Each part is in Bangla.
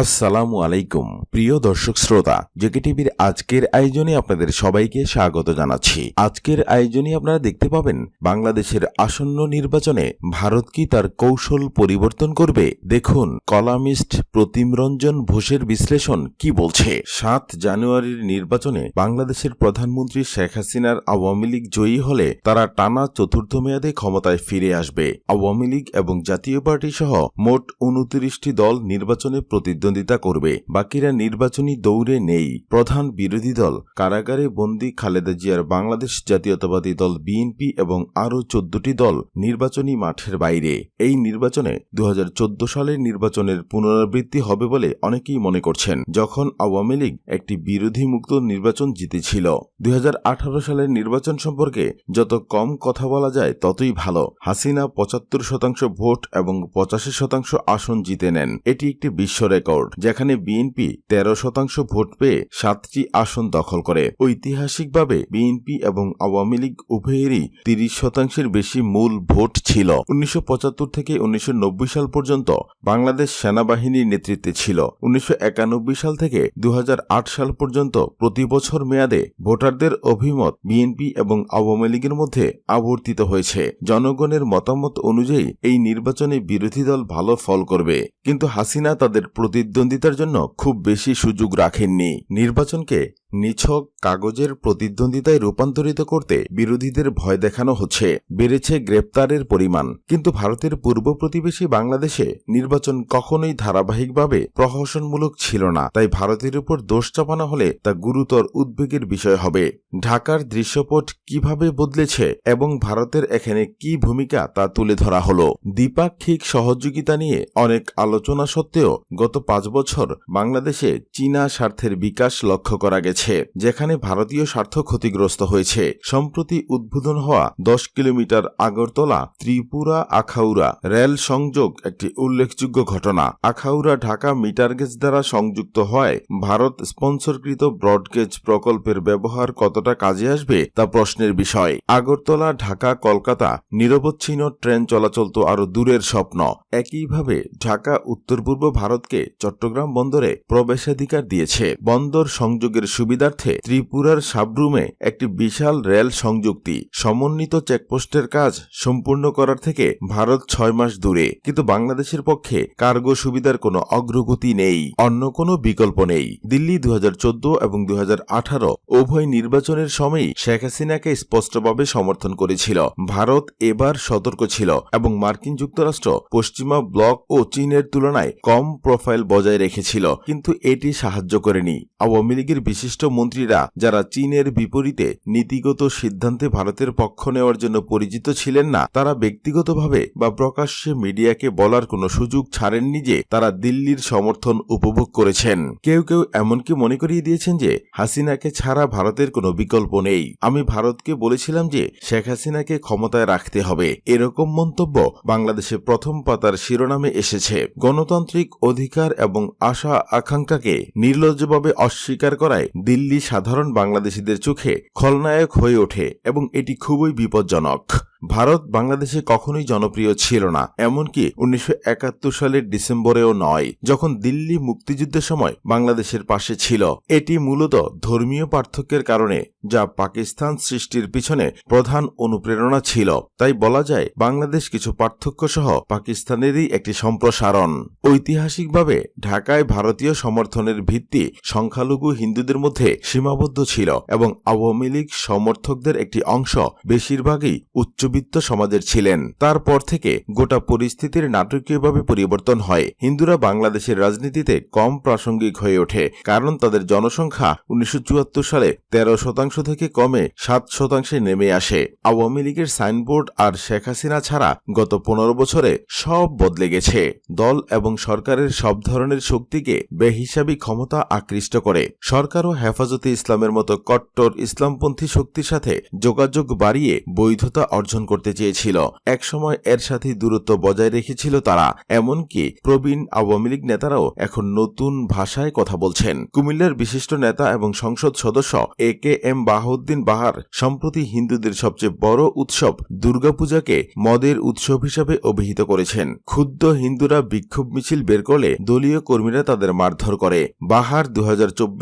আসসালামু আলাইকুম, প্রিয় দর্শক শ্রোতা, জেকে টিভির আজকের আয়োজনে আপনাদের সবাইকে স্বাগত জানাচ্ছি। আজকের আয়োজনে আপনারা দেখতে পাবেন, বাংলাদেশের আসন্ন নির্বাচনে ভারত কি তার কৌশল পরিবর্তন করবে? দেখুন, কলামিস্ট প্রতিম রঞ্জন ঘোষের বিশ্লেষণ কি বলছে? সাত জানুয়ারির নির্বাচনে বাংলাদেশের প্রধানমন্ত্রী শেখ হাসিনার আওয়ামী লীগ জয়ী হলে তারা টানা চতুর্থ মেয়াদে ক্ষমতায় ফিরে আসবে। আওয়ামী লীগ এবং জাতীয় পার্টি সহ মোট উনত্রিশটি দল নির্বাচনে প্রতিদ্বন্দ্বিতা করবে। বাকিরা নির্বাচনী দৌড়ে নেই। প্রধান বিরোধী দল কারাগারে বন্দী খালেদা জিয়ার বাংলাদেশ জাতীয়তাবাদী দল বিএনপি এবং আরও চোদ্দটি দল নির্বাচনী মাঠের বাইরে। এই নির্বাচনে দুহাজার চোদ্দ সালের নির্বাচনের পুনরাবৃত্তি হবে বলে অনেকেই মনে করছেন। যখন আওয়ামী লীগ একটি বিরোধী মুক্ত নির্বাচন জিতেছিল দুই হাজার আঠারো সালের নির্বাচন সম্পর্কে যত কম কথা বলা যায় ততই ভালো। হাসিনা পঁচাত্তর শতাংশ ভোট এবং পঁচাশি শতাংশ আসন জিতে নেন। এটি একটি বিশ্ব রেকর্ড। যেখানে বিএনপি তেরো শতাংশ ভোট পেয়ে সাতটি আসন দখল করে। ঐতিহাসিকভাবে বিএনপি এবং আওয়ামী লীগ উভয়েরই তিরিশ শতাংশের বেশি মূল ভোট ছিল। উনিশশো থেকে উনিশশো সাল পর্যন্ত বাংলাদেশ সেনাবাহিনীর নেতৃত্বে ছিল। উনিশশো সাল থেকে দু সাল পর্যন্ত প্রতি বছর মেয়াদে ভোটারদের অভিমত বিএনপি এবং আওয়ামী লীগের মধ্যে আবর্তিত হয়েছে। জনগণের মতামত অনুযায়ী এই নির্বাচনে বিরোধী দল ভালো ফল করবে। কিন্তু হাসিনা তাদের প্রতিদ্বন্দ্বিতার জন্য খুব বেশি সুযোগ রাখেননি। নির্বাচনকে নিছক কাগজের প্রতিদ্বন্দ্বিতায় রূপান্তরিত করতে বিরোধীদের ভয় দেখানো হচ্ছে। বেড়েছে গ্রেপ্তারের পরিমাণ। কিন্তু ভারতের পূর্ব প্রতিবেশী বাংলাদেশে নির্বাচন কখনোই ধারাবাহিকভাবে প্রহসনমূলক ছিল না। তাই ভারতের উপর দোষ চাপানো হলে তা গুরুতর উদ্বেগের বিষয় হবে। ঢাকার দৃশ্যপট কীভাবে বদলেছে এবং ভারতের এখানে কি ভূমিকা তা তুলে ধরা হল? দ্বিপাক্ষিক সহযোগিতা নিয়ে অনেক আলোচনা সত্ত্বেও গত পাঁচ বছর বাংলাদেশে চীনা স্বার্থের বিকাশ লক্ষ্য করা গেছে। যেখানে ভারতীয় স্বার্থ ক্ষতিগ্রস্ত হয়েছে। সম্প্রতি উদ্বোধন হওয়া দশ কিলোমিটার আগরতলা, ত্রিপুরা, আখাউড়া রেল সংযোগ একটি উল্লেখযোগ্য ঘটনা। আখাউড়া ঢাকা মিটারগেজ দ্বারা সংযুক্ত হয়। ভারত স্পন্সরকৃত ব্রডগেজ প্রকল্পের ব্যবহার কতটা কাজে আসবে, তা প্রশ্নের বিষয়। আগরতলা, ঢাকা, কলকাতা নিরবচ্ছিন্ন ট্রেন চলাচল তো আরও দূরের স্বপ্ন। একইভাবে ঢাকা উত্তর পূর্ব ভারতকে চট্টগ্রাম বন্দরে প্রবেশাধিকার দিয়েছে। বন্দর সংযোগের সুবিধার্থে ত্রিপুরার সাবরুমে একটি বিশাল রেল সংযুক্তি। সমন্বিত চেকপোস্টের কাজ সম্পূর্ণ করার থেকে ভারত ছয় মাস দূরে। কিন্তু বাংলাদেশের পক্ষে কার্গো সুবিধার কোনো অগ্রগতি নেই। অন্য কোনো বিকল্প নেই। দিল্লি দু এবং দু হাজার আঠারো উভয় নির্বাচনের সময়ই শেখ হাসিনাকে স্পষ্টভাবে সমর্থন করেছিল। ভারত এবার সতর্ক ছিল এবং মার্কিন যুক্তরাষ্ট্র পশ্চিমা ব্লক ও চীনের তুলনায় কম প্রোফাইল বজায় রেখেছিল। কিন্তু এটি সাহায্য করেনি। আওয়ামী লীগের বিশিষ্ট মন্ত্রীরা, যারা চীনের বিপরীতে নীতিগত সিদ্ধান্তে ভারতের পক্ষ নেওয়ার জন্য পরিচিত ছিলেন না, তারা ব্যক্তিগতভাবে বা প্রকাশ্যে মিডিয়াকে বলার কোনো সুযোগ ছাড়েননি যে তারা দিল্লির সমর্থন উপভোগ করেছেন। কেউ কেউ এমনকি মনে করিয়ে দিয়েছেন যে, হাসিনাকে ছাড়া ভারতের কোনো বিকল্প নেই। আমি ভারতকে বলেছিলাম যে, শেখ হাসিনাকে ক্ষমতায় রাখতে হবে। এরকম মন্তব্য বাংলাদেশে প্রথম পাতার শিরোনামে এসেছে। গণতান্ত্রিক অধিকার এবং আশা আকাঙ্ক্ষাকে নির্লজ্জভাবে অস্বীকার করায় দিল্লি সাধারণ বাংলাদেশিদের চোখে খলনায়ক হয়ে ওঠে এবং এটি খুবই বিপজ্জনক। ভারত বাংলাদেশে কখনোই জনপ্রিয় ছিল না, এমনকি উনিশশো একাত্তর সালের ডিসেম্বরেও নয়, যখন দিল্লি মুক্তিযুদ্ধের সময় বাংলাদেশের পাশে ছিল। এটি মূলত ধর্মীয় পার্থক্যের কারণে, যা পাকিস্তান সৃষ্টির পিছনে প্রধান অনুপ্রেরণা ছিল। তাই বলা যায়, বাংলাদেশ কিছু পার্থক্য সহ পাকিস্তানেরই একটি সম্প্রসারণ। ঐতিহাসিকভাবে, ঢাকায় ভারতীয় সমর্থনের ভিত্তি সংখ্যালঘু হিন্দুদের মধ্যে সীমাবদ্ধ ছিল এবং আওয়ামী লীগ সমর্থকদের একটি অংশ বেশিরভাগই উচ্চবিত্ত সমাজের ছিলেন। তারপর থেকে গোটা পরিস্থিতির নাটকীয়ভাবে পরিবর্তন হয়। হিন্দুরা বাংলাদেশের রাজনীতিতে কম প্রাসঙ্গিক হয়ে ওঠে, কারণ তাদের জনসংখ্যা উনিশশো চুয়াত্তর সালে তেরো শতাংশ থেকে কমে সাত শতাংশে নেমে আসে। আওয়ামী লীগের সাইনবোর্ড আর শেখ হাসিনা ছাড়া গত পনেরো বছরে সব বদলে গেছে। দল এবং সরকারের সব ধরনের শক্তিকে বেহিসাবি ক্ষমতা আকৃষ্ট করে। সরকার ও হেফাজতে ইসলামের মতো কট্টর ইসলামপন্থী শক্তির সাথে যোগাযোগ বাড়িয়ে বৈধতা অর্জন শাসন করতে চেয়েছিল। একসময় এর সাথে দূরত্ব বজায় রেখেছিল তারা। এমনকি প্রবীণ আওয়ামী লীগ নেতারাও এখন নতুন ভাষায় কথা বলছেন। কুমিল্লার বিশিষ্ট নেতা এবং সংসদ সদস্য এ কে এম বাহাউদ্দিন বাহার সম্প্রতি হিন্দুদের সবচেয়ে বড় উৎসব দুর্গাপূজাকে মদের উৎসব হিসাবে অভিহিত করেছেন। ক্ষুদ্র হিন্দুরা বিক্ষোভ মিছিল বের করলে দলীয় কর্মীরা তাদের মারধর করে। বাহার দু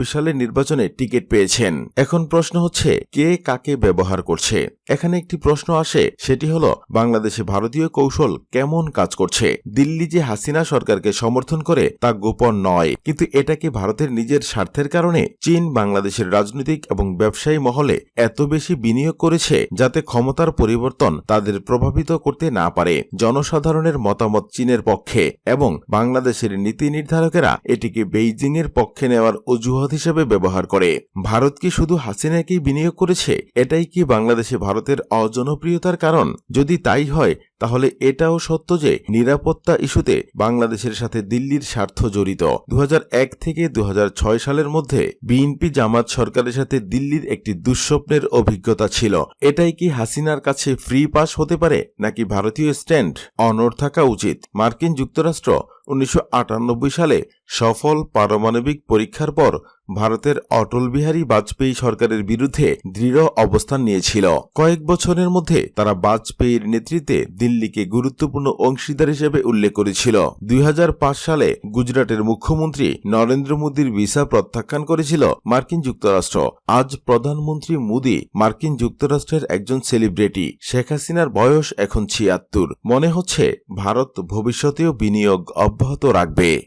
সালের নির্বাচনে টিকিট পেয়েছেন। এখন প্রশ্ন হচ্ছে, কে কাকে ব্যবহার করছে? এখানে একটি প্রশ্ন আসে, সেটি হলো, বাংলাদেশে ভারতীয় কৌশল কেমন কাজ করছে? দিল্লি যে হাসিনা সরকারকে সমর্থন করে, তা গোপন নয়। কিন্তু এটা কি ভারতের নিজের স্বার্থের কারণে? চীন বাংলাদেশের রাজনৈতিক এবং ব্যবসায়ী মহলে এত বেশি বিনিয়োগ করেছে, যাতে ক্ষমতার পরিবর্তন তাদের প্রভাবিত করতে না পারে? জনসাধারণের মতামত চীনের পক্ষে, এবং বাংলাদেশের নীতি নির্ধারকেরা এটিকে বেইজিং এর পক্ষে নেওয়ার অজুহাত হিসেবে ব্যবহার করে। ভারত কি শুধু হাসিনাকেই বিনিয়োগ করেছে? এটাই কি বাংলাদেশে ভারতের অজনপ্রিয়তার কারণ। যদি তাই হয়, তাহলে এটাও সত্য যে নিরাপত্তা ইস্যুতে বাংলাদেশের সাথে দিল্লির স্বার্থ জড়িত। দু হাজার এক থেকে দু হাজার ছয় সালের মধ্যে বিএনপি জামাত সরকারের সাথে দিল্লির একটি দুঃস্বপ্নের অভিজ্ঞতা ছিল। এটাই কি হাসিনার কাছে ফ্রি পাস হতে পারে, নাকি ভারতীয় স্ট্যান্ড অনড় থাকা উচিত? মার্কিন যুক্তরাষ্ট্র উনিশশো আটানব্বই সালে সফল পারমাণবিক পরীক্ষার পর ভারতের অটল বিহারী বাজপেয়ী সরকারের বিরুদ্ধে দৃঢ় অবস্থান নিয়েছিল। কয়েক বছরের মধ্যে তারা বাজপেয়ীর নেতৃত্বে দিল্লিকে গুরুত্বপূর্ণ অংশীদার হিসেবে উল্লেখ করেছিল। দুই হাজার পাঁচ সালে গুজরাটের মুখ্যমন্ত্রী নরেন্দ্র মোদীর ভিসা প্রত্যাখ্যান করেছিল মার্কিন যুক্তরাষ্ট্র। আজ প্রধানমন্ত্রী মোদী মার্কিন যুক্তরাষ্ট্রের একজন সেলিব্রিটি। শেখ হাসিনার বয়স এখন ছিয়াত্তর। মনে হচ্ছে ভারত ভবিষ্যতেও বিনিয়োগ অব্যাহত রাখবে।